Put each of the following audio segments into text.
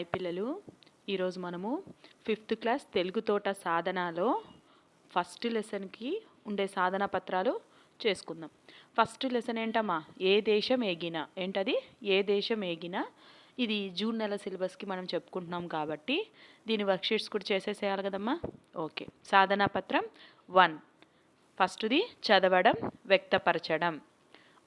Hi పిల్లలు ఈరోజు మనము ఫిఫ్త్ క్లాస్ తెలుగు తోట సాధనలో ఫస్ట్ లెసన్కి ఉండే సాధన పత్రాలు చేసుకుందాం. ఫస్ట్ లెసన్ ఏంటమ్మా? ఏ దేశం ఏగినా? ఏంటది? ఏ దేశం ఏగినా? ఇది జూన్ నెల సిలబస్కి మనం చెప్పుకుంటున్నాం కాబట్టి దీని వర్క్షీట్స్ కూడా చేసేసేయాలి కదమ్మా? ఓకే. సాధనా పత్రం వన్. ఫస్ట్ది చదవడం వ్యక్తపరచడం.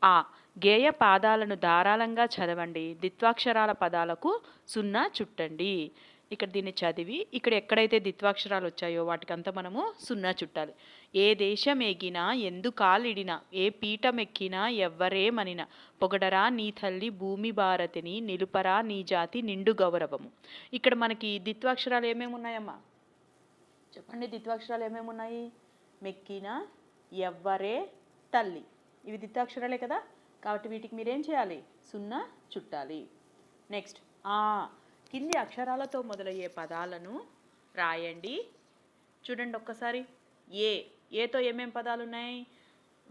ఆ గేయ పాదాలను ధారాళంగా చదవండి. ద్విత్వాక్షరాల పదాలకు సున్నా చుట్టండి. ఇక్కడ దీన్ని చదివి ఇక్కడ ఎక్కడైతే ద్విత్వాక్షరాలు వచ్చాయో వాటికంతా మనము సున్నా చుట్టాలి. ఏ దేశం ఎగినా ఎందు కాలిడినా ఏ పీఠం ఎక్కినా ఎవ్వరేమనినా పొగడరా నీ తల్లి భూమి భారతిని నిలుపరా నీ జాతి నిండు గౌరవము. ఇక్కడ మనకి ద్విత్వాక్షరాలు ఏమేమి ఉన్నాయమ్మా? చెప్పండి ద్విత్వాక్షరాలు ఏమేమి ఉన్నాయి? మెక్కిన ఎవ్వరే తల్లి. ఇవి ద్విత్వాక్షరాలే కదా? కాబట్టి వీటికి మీరేం చేయాలి? సున్నా చుట్టాలి. నెక్స్ట్ ఆ కింది అక్షరాలతో మొదలయ్యే పదాలను రాయండి. చూడండి ఒక్కసారి. ఏ ఏతో ఏమేం పదాలు ఉన్నాయి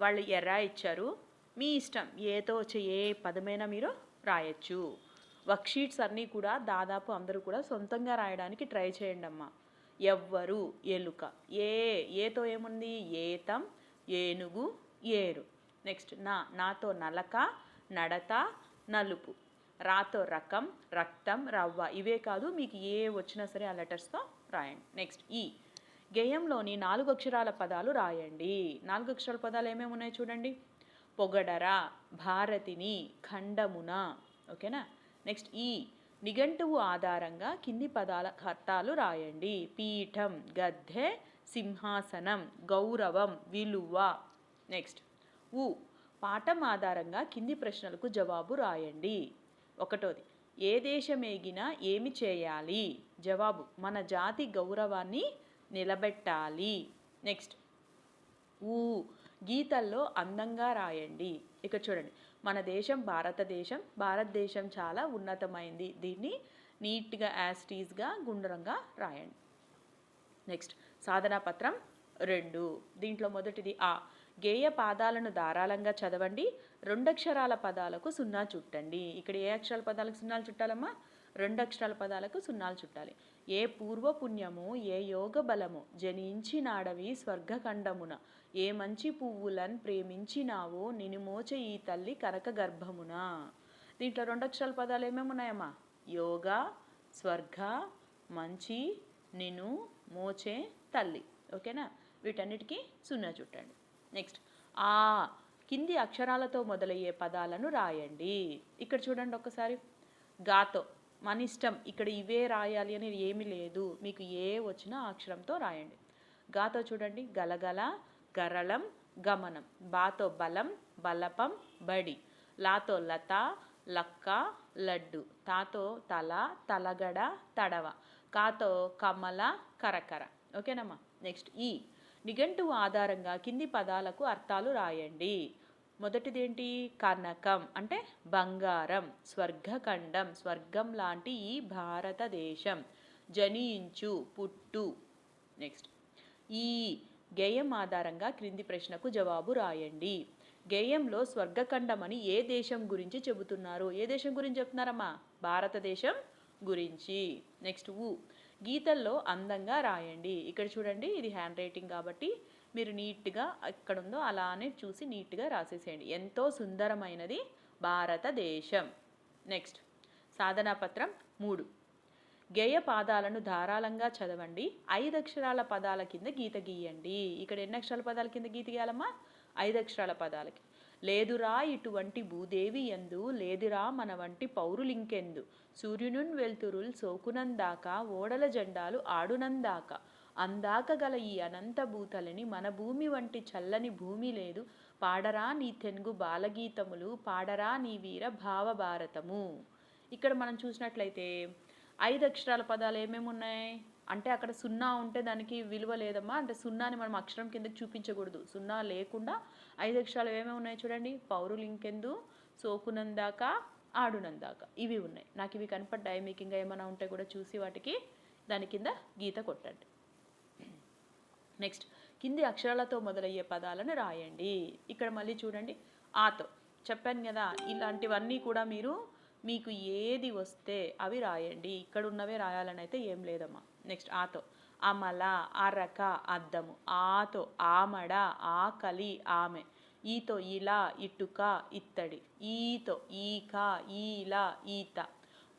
వాళ్ళు ఎర్ర ఇచ్చారు. మీ ఇష్టం ఏతో వచ్చే ఏ పదమైనా మీరు రాయొచ్చు. వర్క్షీట్స్ అన్నీ కూడా దాదాపు అందరూ కూడా సొంతంగా రాయడానికి ట్రై చేయండి అమ్మా. ఎవ్వరు ఎలుక. ఏ ఏతో ఏముంది? ఏతం ఏనుగు ఏరు. నెక్స్ట్ నా నాతో నలక నడత నలుపు. రాతో రకం రక్తం రవ్వ. ఇవే కాదు మీకు ఏ వచ్చినా సరే ఆ లెటర్స్తో రాయండి. నెక్స్ట్ ఈ. గేయంలోని నాలుగు అక్షరాల పదాలు రాయండి. నాలుగు అక్షరాల పదాలు ఏమేమి ఉన్నాయి చూడండి? పొగడర భారతిని ఖండమున. ఓకేనా? నెక్స్ట్ ఈ. నిఘంటువు ఆధారంగా కింది పదాల అర్థాలు రాయండి. పీఠం గద్దె సింహాసనం గౌరవం విలువ. నెక్స్ట్ ఊ పాఠం ఆధారంగా కింది ప్రశ్నలకు జవాబు రాయండి. ఒకటోది ఏ దేశమేగినా ఏమి చేయాలి? జవాబు మన జాతి గౌరవాన్ని నిలబెట్టాలి. నెక్స్ట్ ఊ గీతల్లో అందంగా రాయండి. ఇక చూడండి మన దేశం భారతదేశం భారతదేశం చాలా ఉన్నతమైంది. దీన్ని నీట్గా యాస్టీస్గా గుండ్రంగా రాయండి. నెక్స్ట్ సాధనా పత్రం రెండు. దీంట్లో మొదటిది ఆ. గేయ పాదాలను ధారాళంగా చదవండి. రెండక్షరాల పదాలకు సున్నా చుట్టండి. ఇక్కడ ఏ అక్షరాల పదాలకు సున్నాలు చుట్టాలమ్మా? రెండు అక్షరాల పదాలకు సున్నాలు చుట్టాలి. ఏ పూర్వపుణ్యము ఏ యోగ బలము జనించినాడవి స్వర్గఖండమున. ఏ మంచి పువ్వులను ప్రేమించినావో నినుమోచ ఈ తల్లి కనక గర్భమున. దీంట్లో రెండు అక్షరాల పదాలు ఏమేమి ఉన్నాయమ్మా? యోగ స్వర్గ మంచి నిను మోచే తల్లి. ఓకేనా? వీటన్నిటికీ సున్నా చుట్టండి. నెక్స్ట్ ఆ కింది అక్షరాలతో మొదలయ్యే పదాలను రాయండి. ఇక్కడ చూడండి ఒకసారి గాతో మన ఇష్టం ఇక్కడ ఇవే రాయాలి అనేది ఏమీ లేదు. మీకు ఏ వచ్చినా అక్షరంతో రాయండి. గాతో చూడండి. గలగల గరళం గమనం. బాతో బలం బలపం బడి. లాతో లత లక్క లడ్డు. తాతో తల తలగడ తడవ. కాతో కమల కరకర. ఓకేనమ్మా? నెక్స్ట్ ఈ. నిఘంటువు ఆధారంగా కింది పదాలకు అర్థాలు రాయండి. మొదటిదేంటి? కనకం అంటే బంగారం స్వర్గఖండం స్వర్గం లాంటి ఈ భారతదేశం. జనించు పుట్టు. నెక్స్ట్ ఈ గేయం ఆధారంగా క్రింది ప్రశ్నకు జవాబు రాయండి. గేయంలో స్వర్గఖండం అని ఏ దేశం గురించి చెబుతున్నారు? ఏ దేశం గురించి చెప్తున్నారమ్మా? భారతదేశం గురించి. నెక్స్ట్ ఊ. గీతల్లో అందంగా రాయండి. ఇక్కడ చూడండి ఇది హ్యాండ్ రైటింగ్ కాబట్టి మీరు నీట్గా ఎక్కడుందో అలానే చూసి నీట్గా రాసేసేయండి. ఎంతో సుందరమైనది భారతదేశం. నెక్స్ట్ సాధనా పత్రం మూడు. గేయ పాదాలను ధారాళంగా చదవండి. ఐదు అక్షరాల పదాల కింద గీత గీయండి. ఇక్కడ ఎన్ని అక్షరాల పదాల కింద గీత గీయాలమ్మా? ఐదు అక్షరాల పదాలకి. లేదురా ఇటువంటి భూదేవి ఎందు లేదురా మన వంటి పౌరులింకెందు. సూర్యునున్ వెల్తురుల్ సోకునందాక ఓడల జెండాలు ఆడునందాక. అందాక గల ఈ అనంత భూతలని మన భూమి వంటి చల్లని భూమి లేదు. పాడరా నీ తెనుగు బాలగీతములు పాడరా నీ వీర భావభారతము. ఇక్కడ మనం చూసినట్లయితే ఐదు అక్షరాల పదాలు ఏమేమి ఉన్నాయి? అంటే అక్కడ సున్నా ఉంటే దానికి విలువ లేదమ్మా. అంటే సున్నాని మనం అక్షరం కిందకి చూపించకూడదు. సున్నా లేకుండా ఐదు అక్షరాలు ఏమేమి ఉన్నాయి చూడండి. పౌరులు ఇంకెందు సోకునందాక ఆడునందాక. ఇవి ఉన్నాయి. నాకు ఇవి కనపడ్డాయి. మీకు ఇంకా ఏమైనా ఉంటే కూడా చూసి వాటికి దాని కింద గీత కొట్టండి. నెక్స్ట్ కింది అక్షరాలతో మొదలయ్యే పదాలను రాయండి. ఇక్కడ మళ్ళీ చూడండి. ఆతో. చెప్పాను కదా ఇలాంటివన్నీ కూడా మీరు మీకు ఏది వస్తే అవి రాయండి. ఇక్కడ ఉన్నవే రాయాలని అయితే ఏం లేదమ్మా. నెక్స్ట్ ఆతో. అమల అరక అద్దము. ఆతో ఆమడ ఆకలి ఆమె. ఈతో ఇలా ఇటుక ఇత్తడి. ఈతో ఈక ఈల ఈత.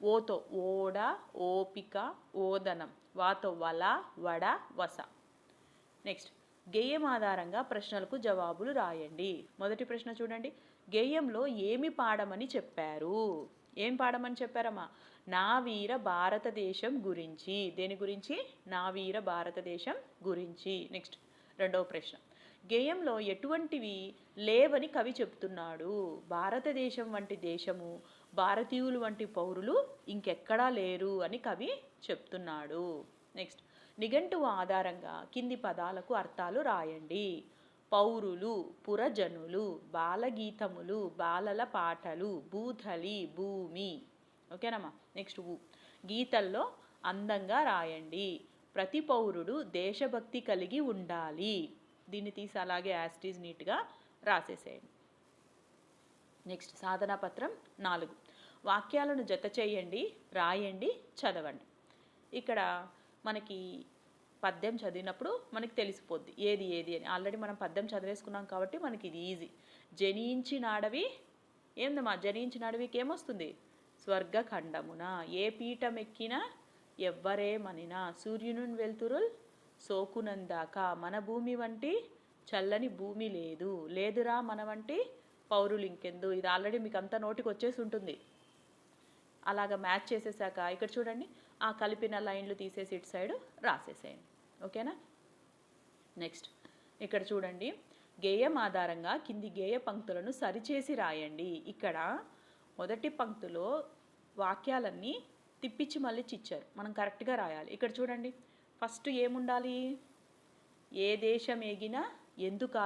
ఓతో ఓడ ఓపిక ఓదనం. వాతో వల వడ వస. నెక్స్ట్ గేయం ఆధారంగా ప్రశ్నలకు జవాబులు రాయండి. మొదటి ప్రశ్న చూడండి. గేయంలో ఏమి పాడమని చెప్పారు? ఏం పాడమని చెప్పారమ్మా? నా వీర భారతదేశం గురించి. దేని గురించి? నా వీర భారతదేశం గురించి. నెక్స్ట్ రెండవ ప్రశ్న. గేయంలో ఎటువంటివి లేవని కవి చెప్తున్నాడు. భారతదేశం వంటి దేశము భారతీయులు వంటి పౌరులు ఇంకెక్కడా లేరు అని కవి చెప్తున్నాడు. నెక్స్ట్ నిఘంటువు ఆధారంగా కింది పదాలకు అర్థాలు రాయండి. పౌరులు పురజనులు బాలగీతములు బాలల పాటలు భూతలి భూమి. ఓకేనమ్మా? నెక్స్ట్ ఊ. గీతల్లో అందంగా రాయండి. ప్రతి పౌరుడు దేశభక్తి కలిగి ఉండాలి. దీన్ని తీసి అలాగే యాస్టీజ్ నీట్గా రాసేసేయండి. నెక్స్ట్ సాధనా పత్రం నాలుగు. వాక్యాలను జత చేయండి రాయండి చదవండి. ఇక్కడ మనకి పద్యం చదివినప్పుడు మనకి తెలిసిపోద్ది. ఏది ఏది అని. ఆల్రెడీ మనం పద్యం చదివేసుకున్నాం కాబట్టి మనకి ఇది ఈజీ. జనించినాడవి ఏందమ్మా జనించినాడవికి ఏమొస్తుంది? స్వర్గఖండమున ఏ పీఠం ఎక్కినా ఎవ్వరేమనినా సూర్యుని వెళ్తురుల్ సోకునందాక మన భూమి వంటి చల్లని భూమి లేదు. లేదురా మన వంటి పౌరులు ఇంకెందు. ఇది ఆల్రెడీ మీకు అంతా నోటికి వచ్చేసి ఉంటుంది. అలాగ మ్యాచ్ చేసేసాక ఇక్కడ చూడండి. ఆ కలిపిన లైన్లు తీసేసి ఇటు సైడ్ రాసేసేయండి. ఓకేనా? నెక్స్ట్. ఇక్కడ చూడండి. గేయం ఆధారంగా కింది గేయ పంక్తులను సరిచేసి రాయండి. ఇక్కడ మొదటి పంక్తిలో వాక్యాలన్నీ తిప్పించి మళ్ళీ చిచ్చారు. మనం కరెక్ట్గా రాయాలి. ఇక్కడ చూడండి. ఫస్ట్ ఏముండాలి? ఏ దేశం ఎగినా ఎందుకు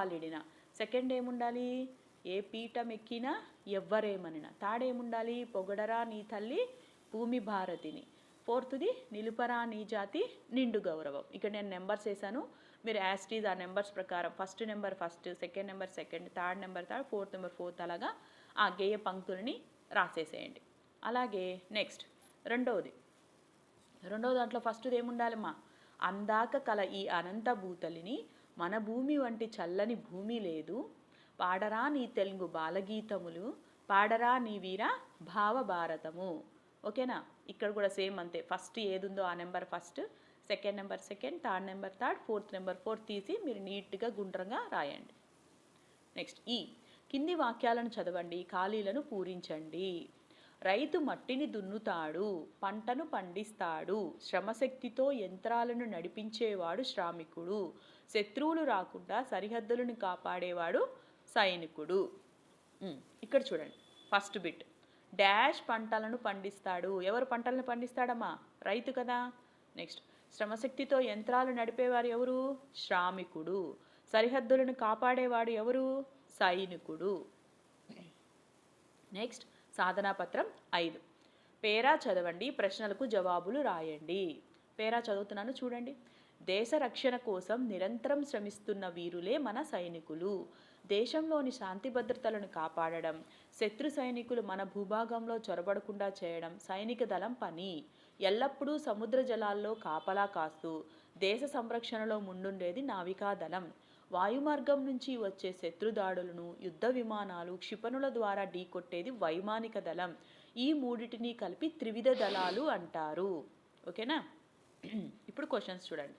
సెకండ్ ఏముండాలి? ఏ పీఠం ఎక్కినా ఎవ్వరేమనినా? థర్డ్ ఏముండాలి పొగడరా నీ తల్లి? భూమి భారతిని. ఫోర్త్ది నిలుపరా నీ జాతి నిండు గౌరవం. ఇక్కడ నేను నెంబర్స్ వేసాను మీరు యాస్టీజ్ ఆ నెంబర్స్ ప్రకారం first number first second number second third number third fourth number fourth అలాగా ఆ గేయ పంక్తుల్ని రాసేసేయండి. అలాగే నెక్స్ట్ రెండవది రెండవ దాంట్లో ఫస్ట్ది ఏముండాలమ్మా? అందాక కల ఈ అనంత భూతలిని మన భూమి వంటి చల్లని భూమి లేదు. పాడరా నీ తెలుగు బాలగీతములు పాడరా నీ వీర భావభారతము. ఓకేనా? ఇక్కడ కూడా సేమ్ అంతే. ఫస్ట్ ఏది ఉందో ఆ number first second number second third number third fourth number fourth తీసి మీరు నీట్గా గుండ్రంగా రాయండి. నెక్స్ట్ ఈ e. కింది వాక్యాలను చదవండి ఖాళీలను పూరించండి. రైతు మట్టిని దున్నుతాడు పంటను పండిస్తాడు శ్రమశక్తితో యంత్రాలను నడిపించేవాడు శ్రామికుడు శత్రువులు రాకుండా సరిహద్దులను కాపాడేవాడు సైనికుడు. ఇక్కడ చూడండి ఫస్ట్ బిట్ డాష్ పంటలను పండిస్తాడు. ఎవరు పంటలను పండిస్తాడమ్మా? రైతు కదా. నెక్స్ట్ శ్రమశక్తితో యంత్రాలు నడిపేవారు ఎవరు? శ్రామికుడు. సరిహద్దులను కాపాడేవాడు ఎవరు? సైనికుడు. నెక్స్ట్ సాధనా పత్రం ఐదు. పేరా చదవండి ప్రశ్నలకు జవాబులు రాయండి. పేరా చదువుతున్నాను చూడండి. దేశ రక్షణ కోసం నిరంతరం శ్రమిస్తున్న వీరులే మన సైనికులు. దేశంలోని శాంతి భద్రతలను కాపాడడం శత్రు సైనికులు మన భూభాగంలో చొరబడకుండా చేయడం సైనిక దళం పని. ఎల్లప్పుడూ సముద్ర జలాల్లో కాపలా కాస్తూ దేశ సంరక్షణలో ముందుండేది నావికా దళం. వాయుమార్గం నుంచి వచ్చే శత్రు దాడులను యుద్ధ విమానాలు క్షిపణుల ద్వారా ఢీకొట్టేది వైమానిక దళం. ఈ మూడిటిని కలిపి త్రివిధ దళాలు అంటారు. ఓకేనా? ఇప్పుడు క్వశ్చన్స్ చూడండి.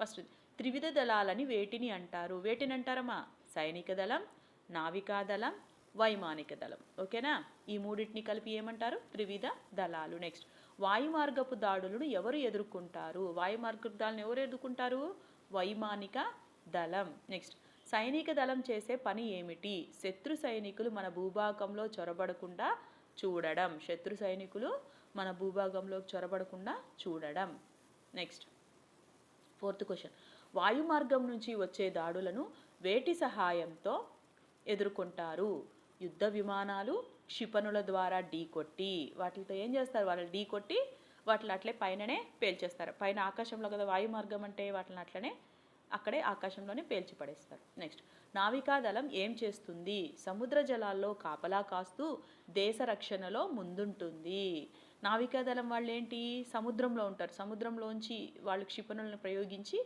ఫస్ట్ త్రివిధ దళాలని వేటిని అంటారు? వేటిని అంటారమ్మా? సైనిక దళం నావికా దళం వైమానిక దళం. ఓకేనా? ఈ మూడింటిని కలిపి ఏమంటారు? త్రివిధ దళాలు. నెక్స్ట్ వాయుమార్గపు దాడులను ఎవరు ఎదుర్కొంటారు? వాయుమార్గపు దాడులను ఎవరు ఎదుర్కొంటారు? వైమానిక దళం. నెక్స్ట్ సైనిక దళం చేసే పని ఏమిటి? శత్రు సైనికులు మన భూభాగంలో చొరబడకుండా చూడడం. శత్రు సైనికులు మన భూభాగంలో చొరబడకుండా చూడడం. నెక్స్ట్ ఫోర్త్ క్వశ్చన్ వాయుమార్గం నుంచి వచ్చే దాడులను వేటి సహాయంతో ఎదుర్కొంటారు. యుద్ధ విమానాలు క్షిపణుల ద్వారా ఢీకొట్టి వాటితో ఏం చేస్తారు? వాళ్ళు ఢీకొట్టి వాటిని అట్లే పైననే పేల్చేస్తారు. పైన ఆకాశంలో కదా వాయుమార్గం అంటే వాటిని అట్లనే అక్కడే ఆకాశంలోనే పేల్చి పడేస్తారు. నెక్స్ట్ నావికాదళం ఏం చేస్తుంది? సముద్ర జలాల్లో కాపలా కాస్తూ దేశ రక్షణలో ముందుంటుంది. నావికాదళం వాళ్ళు ఏంటి సముద్రంలో ఉంటారు. సముద్రంలోంచి వాళ్ళు క్షిపణులను ప్రయోగించి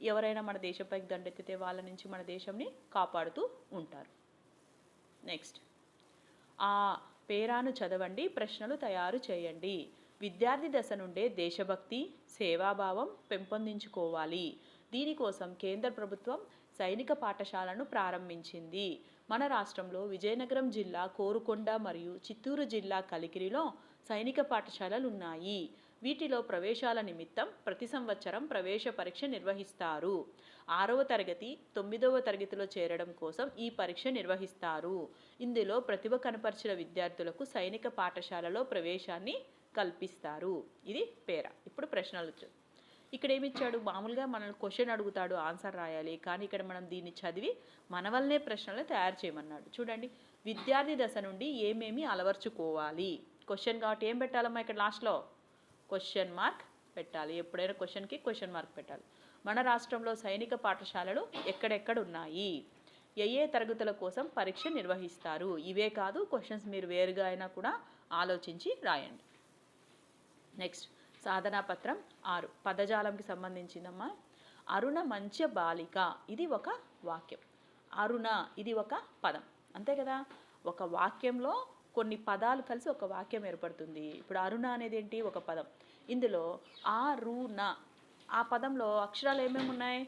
ఎవరైనా మన దేశంపైకి దండెత్తితే వాళ్ళ నుంచి మన దేశంని కాపాడుతూ ఉంటారు. నెక్స్ట్ ఆ పేరాను చదవండి ప్రశ్నలు తయారు చేయండి. విద్యార్థి దశ నుండే దేశభక్తి సేవాభావం పెంపొందించుకోవాలి. దీనికోసం కేంద్ర ప్రభుత్వం సైనిక పాఠశాలను ప్రారంభించింది. మన రాష్ట్రంలో విజయనగరం జిల్లా కోరుకొండ మరియు చిత్తూరు జిల్లా కలికిరిలో సైనిక పాఠశాలలు ఉన్నాయి వీటిలో ప్రవేశాల నిమిత్తం ప్రతి సంవత్సరం ప్రవేశ పరీక్ష నిర్వహిస్తారు. ఆరవ తరగతి తొమ్మిదవ తరగతిలో చేరడం కోసం ఈ పరీక్ష నిర్వహిస్తారు. ఇందులో ప్రతిభ కనపరిచిన విద్యార్థులకు సైనిక పాఠశాలలో ప్రవేశాన్ని కల్పిస్తారు. ఇది పేర. ఇప్పుడు ప్రశ్నలు ఇక్కడ ఏమిచ్చాడు? మామూలుగా మనల్ని క్వశ్చన్ అడుగుతాడు ఆన్సర్ రాయాలి. కానీ ఇక్కడ మనం దీన్ని చదివి మన వల్లనే ప్రశ్నలు తయారు చేయమన్నాడు. చూడండి. విద్యార్థి దశ నుండి ఏమేమి అలవర్చుకోవాలి? క్వశ్చన్ కాబట్టి ఏం పెట్టాలమ్మా ఇక్కడ లాస్ట్లో క్వశ్చన్ మార్క్ పెట్టాలి. ఎప్పుడైనా క్వశ్చన్కి క్వశ్చన్ మార్క్ పెట్టాలి. మన రాష్ట్రంలో సైనిక పాఠశాలలు ఎక్కడెక్కడ ఉన్నాయి? ఏ ఏ తరగతుల కోసం పరీక్ష నిర్వహిస్తారు? ఇవే కాదు క్వశ్చన్స్ మీరు వేరుగా అయినా కూడా ఆలోచించి రాయండి. నెక్స్ట్ సాధనా పత్రం ఆరు. పదజాలంకి సంబంధించిందమ్మా. అరుణ మంచి బాలిక. ఇది ఒక వాక్యం. అరుణ ఇది ఒక పదం. అంతే కదా? ఒక వాక్యంలో కొన్ని పదాలు కలిసి ఒక వాక్యం ఏర్పడుతుంది. ఇప్పుడు అరుణ అనేది ఏంటి ఒక పదం. ఇందులో ఆ రు న ఆ పదంలో అక్షరాలు ఏమేమి ఉన్నాయి?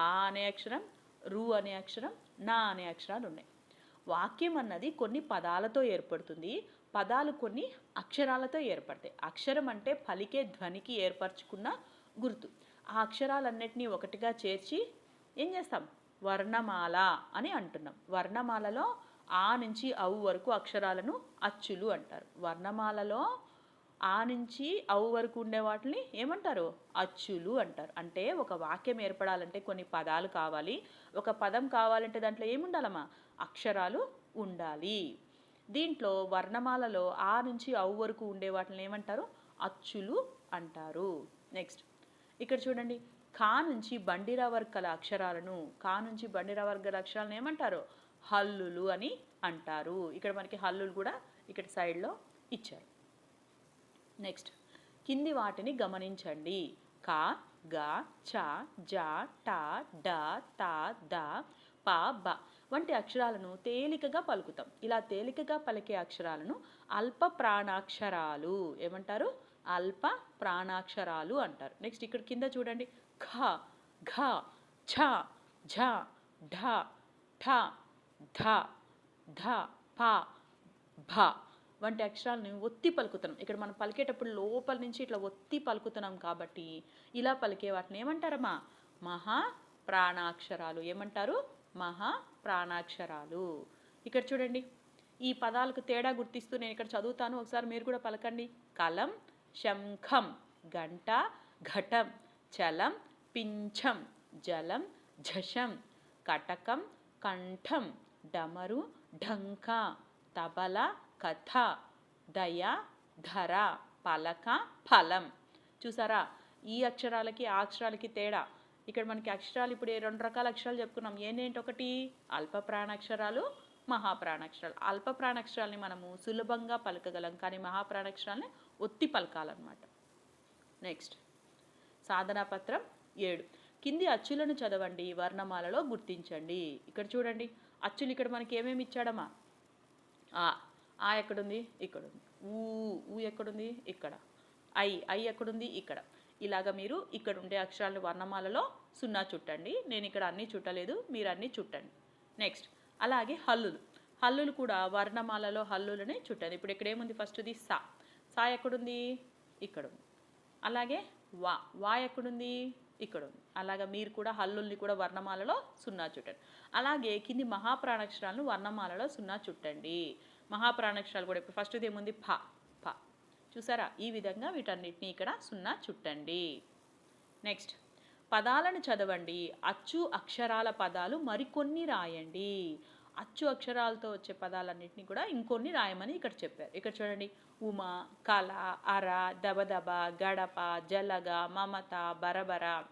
ఆ అనే అక్షరం రు అనే అక్షరం నా అనే అక్షరాలు ఉన్నాయి. వాక్యం అన్నది కొన్ని పదాలతో ఏర్పడుతుంది. పదాలు కొన్ని అక్షరాలతో ఏర్పడతాయి. అక్షరం అంటే పలికే ధ్వనికి ఏర్పరచుకున్న గుర్తు. ఆ అక్షరాలన్నిటినీ ఒకటిగా చేర్చి ఏం చేస్తాం? వర్ణమాల అని అంటున్నాం. వర్ణమాలలో ఆ నుంచి అవు వరకు అక్షరాలను అచ్చులు అంటారు. వర్ణమాలలో ఆ నుంచి అవు వరకు ఉండే వాటిని ఏమంటారు? అచ్చులు అంటారు. అంటే ఒక వాక్యం ఏర్పడాలంటే కొన్ని పదాలు కావాలి. ఒక పదం కావాలంటే దాంట్లో ఏముండాలమ్మా? అక్షరాలు ఉండాలి. దీంట్లో వర్ణమాలలో ఆ నుంచి అవు వరకు ఉండే వాటిని ఏమంటారు? అచ్చులు అంటారు. నెక్స్ట్. ఇక్కడ చూడండి. కా నుంచి బండిరా వర్గల అక్షరాలను కా నుంచి బండిరా వర్గల అక్షరాలను ఏమంటారు? హల్లులు అని అంటారు. ఇక్కడ మనకి హల్లులు కూడా ఇక్కడ సైడ్లో ఇచ్చారు. నెక్స్ట్ కింది వాటిని గమనించండి. క గ చ జ ట డ త ద ప బ వంటి అక్షరాలను తేలికగా పలుకుతాం. ఇలా తేలికగా పలికే అక్షరాలను అల్ప ప్రాణాక్షరాలు ఏమంటారు? అల్ప ప్రాణాక్షరాలు అంటారు. నెక్స్ట్ ఇక్కడ కింద చూడండి. ఖ ఘ ఛ ఝ ఢ ఠ ధ ధ ప భ వంటి అక్షరాలను ఒత్తి పలుకుతున్నాం. ఇక్కడ మనం పలికేటప్పుడు లోపల నుంచి ఇట్లా ఒత్తి పలుకుతున్నాం కాబట్టి ఇలా పలికే వాటిని ఏమంటారమ్మా? మహా ప్రాణాక్షరాలు. ఏమంటారు? మహా ప్రాణాక్షరాలు. ఇక్కడ చూడండి. ఈ పదాలకు తేడా గుర్తిస్తూ నేను ఇక్కడ చదువుతాను. ఒకసారి మీరు కూడా పలకండి. కలం శంఖం గంట ఘటం చలం పింఛం జలం ఝషం కటకం కంఠం డమరు ఢంక తబల కథ దయ ధర పలక ఫలం. చూసారా? ఈ అక్షరాలకి ఆ అక్షరాలకి తేడా. ఇక్కడ మనకి అక్షరాలు ఇప్పుడు ఏ రెండు రకాల అక్షరాలు చెప్పుకున్నాం. ఏంటంటే ఒకటి? అల్ప ప్రాణాక్షరాలు మహాప్రాణాక్షరాలు. అల్ప ప్రాణాక్షరాలని మనము సులభంగా పలకగలం కానీ మహాప్రాణాక్షరాలని ఒత్తి పలకాలన్నమాట. నెక్స్ట్ సాధనా పత్రం ఏడు. కింది అచ్చులను చదవండి వర్ణమాలలో గుర్తించండి. ఇక్కడ చూడండి. అచ్చులు ఇక్కడ మనకి ఏమేమి ఇచ్చాడమ్మా? ఆ ఆ ఎక్కడుంది? ఇక్కడ ఉంది ఊ ఊ ఎక్కడుంది? ఇక్కడ. ఐ ఐ ఎక్కడుంది? ఇక్కడ. ఇలాగ మీరు ఇక్కడ ఉండే అక్షరాలను వర్ణమాలలో సున్నా చుట్టండి. నేను ఇక్కడ అన్నీ చుట్టలేదు మీరు అన్నీ చుట్టండి. నెక్స్ట్ అలాగే హల్లులు. హల్లులు కూడా వర్ణమాలలో హల్లులని చుట్టండి. ఇప్పుడు ఇక్కడ ఏముంది? ఫస్ట్ది సా. సా ఎక్కడుంది? ఇక్కడ ఉంది అలాగే వా. వా ఎక్కడుంది? ఇక్కడ ఉంది అలాగా మీరు కూడా హల్లుల్ని కూడా వర్ణమాలలో సున్నా చుట్టండి. అలాగే కింది మహాప్రాణాక్షరాలను వర్ణమాలలో సున్నా చుట్టండి. మహాప్రాణాక్షరాలు కూడా ఇప్పుడు ఫస్ట్ది ఏముంది ఫ ఫ. చూసారా? ఈ విధంగా వీటన్నిటిని ఇక్కడ సున్నా చుట్టండి. నెక్స్ట్ పదాలను చదవండి. అచ్చు అక్షరాల పదాలు మరికొన్ని రాయండి. అచ్చు అక్షరాలతో వచ్చే పదాలన్నింటినీ కూడా ఇంకొన్ని రాయమని ఇక్కడ చెప్పారు. ఇక్కడ చూడండి ఉమ కళ అర దబదబ గడప జలగ మమత బరబర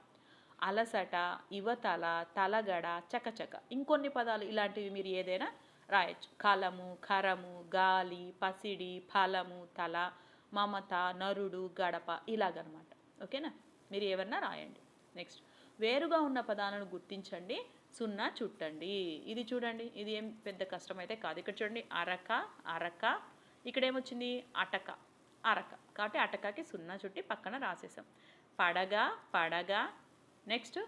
అలసట ఇవతల తలగడ చకచక. ఇంకొన్ని పదాలు ఇలాంటివి మీరు ఏదైనా రాయొచ్చు. కలము కరము గాలి పసిడి ఫలము తల మమత నరుడు గడప ఇలాగనమాట. ఓకేనా? మీరు ఏమన్నా రాయండి. నెక్స్ట్. వేరుగా ఉన్న పదాలను గుర్తించండి. సున్నా చుట్టండి. ఇది చూడండి ఇది ఏం పెద్ద కష్టమైతే కాదు. ఇక్కడ చూడండి అరక అరక. ఇక్కడ ఏమొచ్చింది? అటక అరక. కాబట్టి అటకకి సున్నా చుట్టి పక్కన రాసేసాం. పడగ పడగ. నెక్స్ట్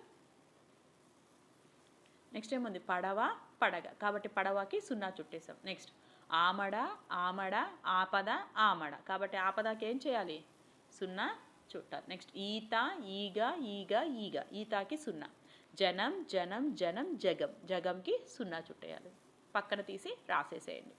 నెక్స్ట్ ఏముంది? పడవ పడగ. కాబట్టి పడవకి సున్నా చుట్టేసాం. నెక్స్ట్ ఆమడ ఆమడ ఆపద ఆమడ. కాబట్టి ఆపదకి ఏం చేయాలి? సున్నా చుట్టాలి. నెక్స్ట్ ఈత ఈగ ఈగ ఈగ. ఈతాకి సున్నా. జనం జనం జనం జగం. జగంకి సున్నా చుట్టేయాలి. పక్కన తీసి రాసేసేయండి.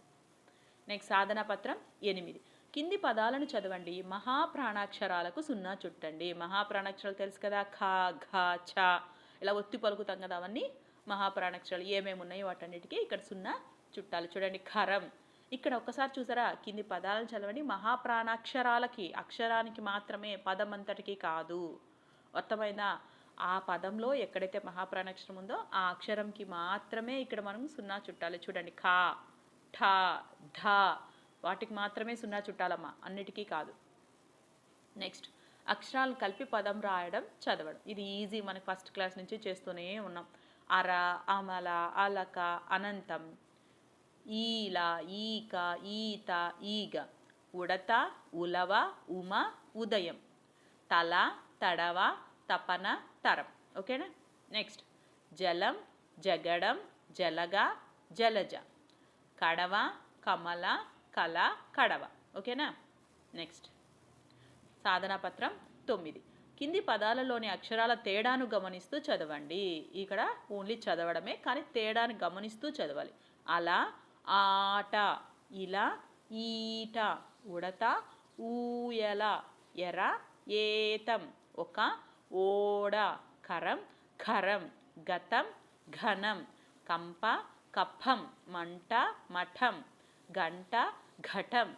నెక్స్ట్ సాధన పత్రం ఎనిమిది. కింది పదాలను చదవండి. మహాప్రాణాక్షరాలకు సున్నా చుట్టండి. మహాప్రాణాక్షరాలు తెలుసు కదా? ఖ ఘ ఛ ఇలా ఒత్తి పలుకుతాం కదా అవన్నీ? మహాప్రాణాక్షరాలు ఏమేమి ఉన్నాయో వాటన్నిటికీ ఇక్కడ సున్నా చుట్టాలి. చూడండి ఖరం. ఇక్కడ ఒక్కసారి చూసారా? కింది పదాలను చదవండి. మహాప్రాణాక్షరాలకి అక్షరానికి మాత్రమే పదం అంతటికి కాదు. అర్థమైందా? ఆ పదంలో ఎక్కడైతే మహాప్రాణాక్షరం ఉందో ఆ అక్షరంకి మాత్రమే ఇక్కడ మనం సున్నా చుట్టాలి. చూడండి ఖా ఠ ధ వాటికి మాత్రమే సున్నా చుట్టాలమ్మా అన్నిటికీ కాదు. నెక్స్ట్ అక్షరాలు కలిపి పదం రాయడం చదవడం. ఇది ఈజీ మనకి ఫస్ట్ క్లాస్ నుంచి చేస్తూనే ఉన్నాం. అర అమల అలక అనంతం ఈల ఈక ఈత ఈగ ఉడత ఉలవ ఉమ ఉదయం. తల తడవ తపన తరం. ఓకేనా? నెక్స్ట్ జలం జగడం జలగ జలజ. కడవ కమల కల కడవ. ఓకేనా? నెక్స్ట్ సాధనాపత్రం తొమ్మిది. కింది పదాలలోని అక్షరాల తేడాను గమనిస్తూ చదవండి. ఇక్కడ ఓన్లీ చదవడమే కానీ తేడాను గమనిస్తూ చదవాలి. అలా ఆట ఇలా ఈట ఉడత ఊయల ఎర ఏతం. ఒక ఓడ కరం ఖరం గతం ఘనం కంప కఫం మంట మఠం గంట ఘటం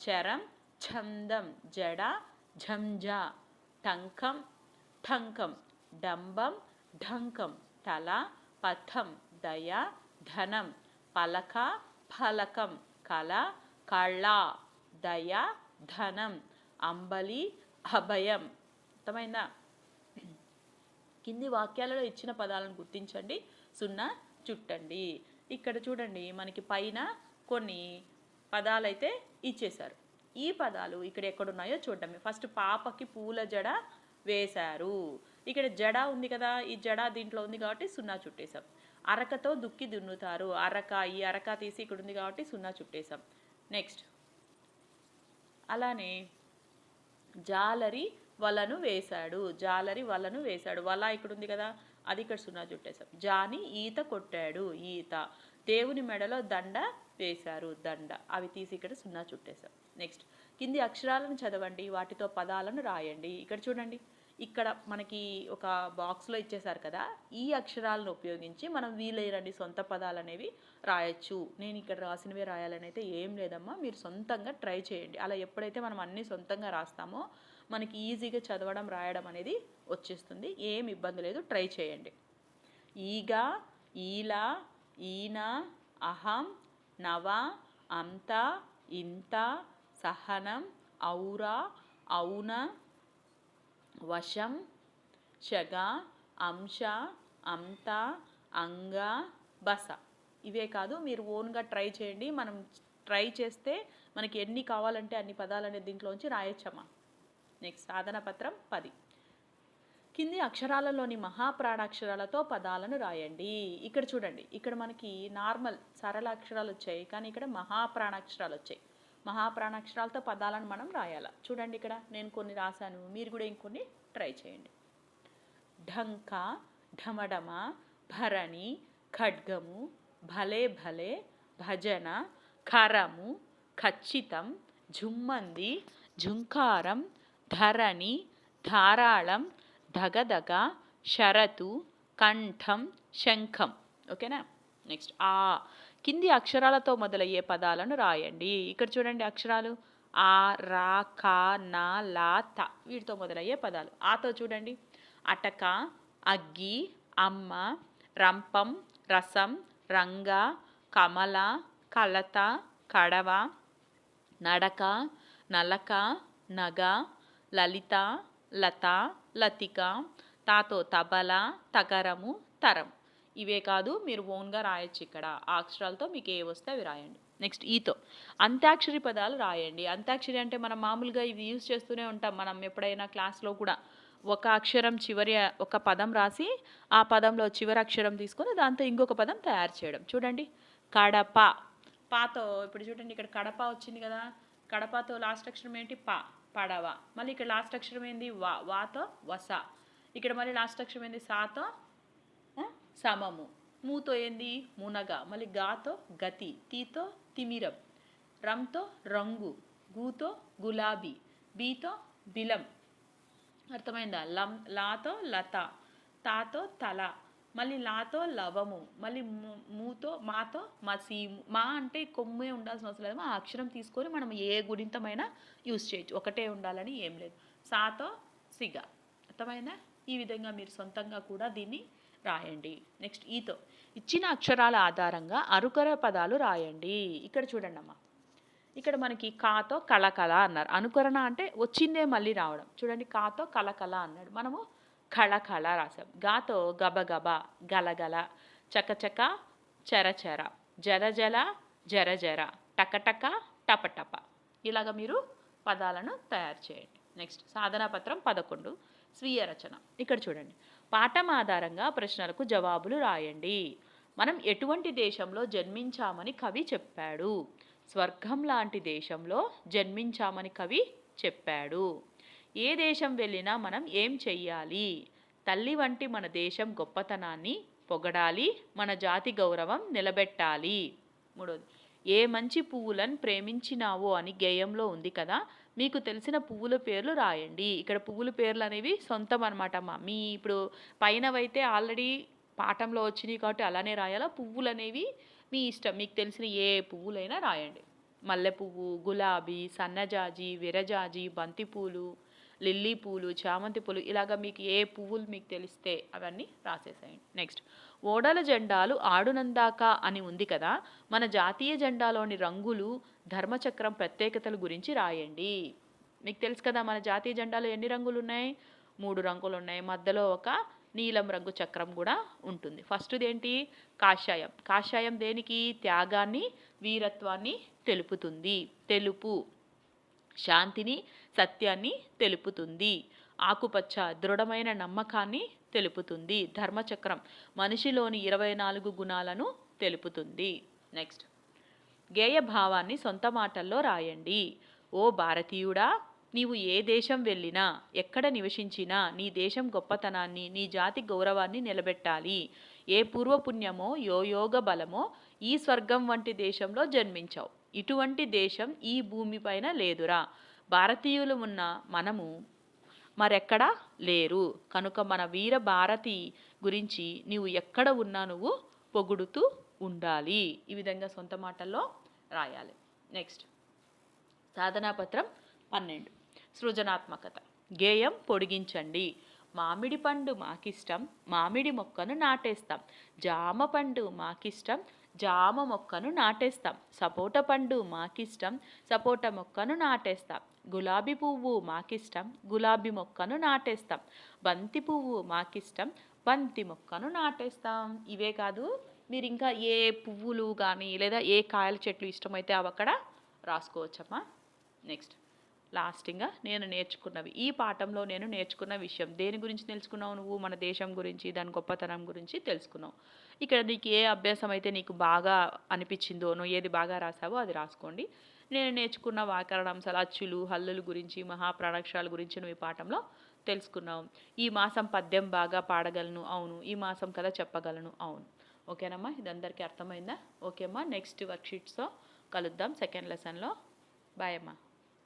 చరం ఛందం జడ ఝంఝా టంకం ఠంకం డంబం ఢంకం తల పథం దయ ధనం పలక ఫలకం కల కళ దయ ధనం అంబలి అభయం. అర్థమైందా? కింది వాక్యాలలో ఇచ్చిన పదాలను గుర్తించండి సున్నా చుట్టండి. ఇక్కడ చూడండి మనకి పైన కొన్ని పదాలైతే ఇచ్చేశారు. ఈ పదాలు ఇక్కడ ఎక్కడున్నాయో చూడడమే. ఫస్ట్ పాపకి పూల జడ వేశారు. ఇక్కడ జడ ఉంది కదా ఈ జడ దీంట్లో ఉంది కాబట్టి సున్నా చుట్టేశాం. అరకతో దుక్కి దున్నుతారు. అరక ఈ అరక తీసి ఇక్కడ ఉంది కాబట్టి సున్నా చుట్టేశాం. నెక్స్ట్. అలానే జాలరి వలను వేశాడు జాలరి వలను వేశాడు. వల ఇక్కడ ఉంది కదా? అది ఇక్కడ సున్నా చుట్టేశాం. జాని ఈత కొట్టాడు ఈత. దేవుని మెడలో దండ వేశారు దండ. అవి తీసి ఇక్కడ సున్నా చుట్టేశాం. నెక్స్ట్ కింది అక్షరాలను చదవండి వాటితో పదాలను రాయండి. ఇక్కడ చూడండి. ఇక్కడ మనకి ఒక బాక్స్లో ఇచ్చేశారు కదా? ఈ అక్షరాలను ఉపయోగించి మనం వీలైనన్ని సొంత పదాలు అనేవి రాయొచ్చు. నేను ఇక్కడ రాసినవి రాయాలని అయితే ఏం లేదమ్మా. మీరు సొంతంగా ట్రై చేయండి. అలా ఎప్పుడైతే మనం అన్నీ సొంతంగా రాస్తామో మనకి ఈజీగా చదవడం రాయడం అనేది వచ్చేస్తుంది. ఏం ఇబ్బంది లేదు. ట్రై చేయండి. ఈగ ఈల ఈన అహం నవ అంత ఇంత సహనం ఔరా ఔన వశం షగ అంశ అంత అంగ బస. ఇవే కాదు మీరు ఓన్గా ట్రై చేయండి. మనం ట్రై చేస్తే మనకి ఎన్ని కావాలంటే అన్ని పదాలు అనేది దీంట్లోంచి రాయొచ్చమ్మా. నెక్స్ట్ సాధన పత్రం పది. కింది అక్షరాలలోని మహాప్రాణాక్షరాలతో పదాలను రాయండి. ఇక్కడ చూడండి ఇక్కడ మనకి నార్మల్ సరళ అక్షరాలు వచ్చాయి కానీ ఇక్కడ మహాప్రాణాక్షరాలు వచ్చాయి. మహాప్రాణాక్షరాలతో పదాలను మనం రాయాల? చూడండి ఇక్కడ నేను కొన్ని రాశాను మీరు కూడా ఇంకొన్ని ట్రై చేయండి. ఢంక ఢమడమ భరణి ఖడ్గము భలే భలే భజన ఖరము ఖచ్చితం జుమ్మంది ఝుంకారం ధరణి ధారాళం ధగధగ షరతు కంఠం శంఖం. ఓకేనా? నెక్స్ట్ ఆ. కింది అక్షరాలతో మొదలయ్యే పదాలను రాయండి. ఇక్కడ చూడండి అక్షరాలు. ఆ రా కా నా లా త వీటితో మొదలయ్యే పదాలు. ఆతో చూడండి. అటక అగ్గి అమ్మ రంపం రసం రంగ కమల కలత కడవ నడక నలక నగ లలిత లత లతిక తాతో తబల తగరము తరం. ఇవే కాదు మీరు ఓన్గా రాయొచ్చు ఇక్కడ. ఆ అక్షరాలతో మీకు ఏ వస్తే అవి రాయండి. నెక్స్ట్ ఈతో. అంత్యాక్షరి పదాలు రాయండి. అంత్యాక్షరి అంటే మనం మామూలుగా ఇవి యూజ్ చేస్తూనే ఉంటాం. మనం ఎప్పుడైనా క్లాస్లో కూడా ఒక అక్షరం చివరి ఒక పదం రాసి ఆ పదంలో చివరి అక్షరం తీసుకొని దాంతో ఇంకొక పదం తయారు చేయడం. చూడండి. కడప. పాతో ఇప్పుడు చూడండి ఇక్కడ కడప వచ్చింది కదా. కడపతో లాస్ట్ అక్షరం ఏంటి? పా. పడవ. మళ్ళీ ఇక్కడ లాస్ట్ అక్షరం ఏంది? వా వాతో వస. ఇక్కడ మళ్ళీ లాస్ట్ అక్షరం ఏంది? సాతో సమము. మూతో ఏంది? మునగ. మళ్ళీ గాతో గతి. తీతో తిమిరం. రంతో రంగు. గూతో గులాబీ. బీతో బిలం. అర్థమైందా? లం లాతో లత. తాతో తల. మళ్ళీ లాతో లవము మళ్ళీ మూతో మాతో మసి మా అంటే కొమ్మే ఉండాల్సిన అవసరం లేదు. ఆ అక్షరం తీసుకొని మనం ఏ గుణితమైనా యూస్ చేయొచ్చు. ఒకటే ఉండాలని ఏం లేదు. సాతో సిగ. అర్థమైందా? ఈ విధంగా మీరు సొంతంగా కూడా దీన్ని రాయండి. నెక్స్ట్ ఈతో. ఇచ్చిన అక్షరాల ఆధారంగా అరుకర పదాలు రాయండి. ఇక్కడ చూడండి అమ్మా. ఇక్కడ మనకి కాతో కళకళ అన్నారు. అనుకరణ అంటే వచ్చిందే మళ్ళీ రావడం. చూడండి కాతో కళకళ అన్నాడు. మనము కళ కళ రాసాం. గాతో గబగబ గలగల చకచక చరచర జరజల జరజర టకటక టపటప ఇలాగ మీరు పదాలను తయారు చేయండి. నెక్స్ట్ సాధనా పత్రం పదకొండు స్వీయ రచన. ఇక్కడ చూడండి. పాఠం ఆధారంగా ప్రశ్నలకు జవాబులు రాయండి. మనం ఎటువంటి దేశంలో జన్మించామని కవి చెప్పాడు? స్వర్గం లాంటి దేశంలో జన్మించామని కవి చెప్పాడు? ఏ దేశం వెళ్ళినా మనం ఏం చెయ్యాలి? తల్లి వంటి మన దేశం గొప్పతనాన్ని పొగడాలి మన జాతి గౌరవం నిలబెట్టాలి. మూడోది ఏ మంచి పువ్వులను ప్రేమించినావో అని గేయంలో ఉంది కదా మీకు తెలిసిన పువ్వుల పేర్లు రాయండి. ఇక్కడ పువ్వుల పేర్లు అనేవి సొంతం అనమాట అమ్మ మీ ఇప్పుడు పైనవైతే ఆల్రెడీ పాఠంలో వచ్చినాయి కాబట్టి అలానే రాయాలా? పువ్వులు అనేవి మీ ఇష్టం మీకు తెలిసిన ఏ పువ్వులైనా రాయండి. మల్లె పువ్వు గులాబీ సన్నజాజి విరజాజి బంతిపూలు లిల్లీ పూలు చామంతి పూలు ఇలాగ మీకు ఏ పువ్వులు మీకు తెలిస్తే అవన్నీ రాసేసేయండి. నెక్స్ట్ ఓడల జెండాలు ఆడునందాక అని ఉంది కదా మన జాతీయ జెండాలోని రంగులు ధర్మచక్రం ప్రత్యేకతల గురించి రాయండి. మీకు తెలుసు కదా మన జాతీయ జెండాలో ఎన్ని రంగులు ఉన్నాయి మూడు రంగులు ఉన్నాయి మధ్యలో ఒక నీలం రంగు చక్రం కూడా ఉంటుంది. ఫస్ట్ది ఏంటి? కాషాయం. కాషాయం దేనికి? త్యాగాన్ని వీరత్వాన్ని తెలుపుతుంది. తెలుపు. శాంతిని సత్యాన్ని తెలుపుతుంది. ఆకుపచ్చ దృఢమైన నమ్మకాన్ని తెలుపుతుంది. ధర్మచక్రం మనిషిలోని ఇరవై నాలుగు గుణాలను తెలుపుతుంది. నెక్స్ట్ గేయ భావాన్ని సొంత మాటల్లో రాయండి. ఓ భారతీయుడా నీవు ఏ దేశం వెళ్ళినా ఎక్కడ నివసించినా నీ దేశం గొప్పతనాన్ని నీ జాతి గౌరవాన్ని నిలబెట్టాలి. ఏ పూర్వపుణ్యమో యోయోగ బలమో ఈ స్వర్గం వంటి దేశంలో జన్మించావు. ఇటువంటి దేశం ఈ భూమిపైన లేదురా. భారతీయులు ఉన్న మనము మరెక్కడా లేరు. కనుక మన వీర భారతి గురించి నీవు ఎక్కడ ఉన్నా నువ్వు పొగుడుతూ ఉండాలి. ఈ విధంగా సొంత మాటల్లో రాయాలి. నెక్స్ట్ సాధనాపత్రం పన్నెండు. సృజనాత్మకత. గేయం పొడిగించండి. మామిడి పండు మాకిష్టం. మామిడి మొక్కను నాటేస్తాం. జామ పండు మాకిష్టం. జామ మొక్కను నాటేస్తాం. సపోటా పండు మాకిష్టం సపోటా మొక్కను నాటేస్తాం. గులాబీ పువ్వు మాకిష్టం గులాబీ మొక్కను నాటేస్తాం. బంతి పువ్వు మాకిష్టం బంతి మొక్కను నాటేస్తాం. ఇవే కాదు మీరు ఇంకా ఏ పువ్వులు కానీ లేదా ఏ కాయల చెట్లు ఇష్టమైతే అవి అక్కడ రాసుకోవచ్చమ్మా. నెక్స్ట్. లాస్టింగ్గా నేను నేర్చుకున్నవి. ఈ పాఠంలో నేను నేర్చుకున్న విషయం. దేని గురించి తెలుసుకున్నావు నువ్వు? మన దేశం గురించి దాని గొప్పతనం గురించి తెలుసుకున్నావు. ఇక్కడ నీకు ఏ అభ్యాసం అయితే నీకు బాగా అనిపించిందో నువ్వు ఏది బాగా రాసావో అది రాసుకోండి. నేను నేర్చుకున్న వ్యాకరణాంశాలు అచ్చులు హల్లుల గురించి మహాప్రాణాక్షరాల గురించి నువ్వు ఈ పాఠంలో తెలుసుకున్నావు. ఈ మాసం పద్యం బాగా పాడగలను అవును. ఈ మాసం కథ చెప్పగలను అవును. ఓకేనమ్మా? ఇది అందరికీ అర్థమైందా? ఓకే అమ్మా నెక్స్ట్ వర్క్షీట్స్తో కలుద్దాం సెకండ్ లెసన్లో. బాయ్ అమ్మా.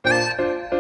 Música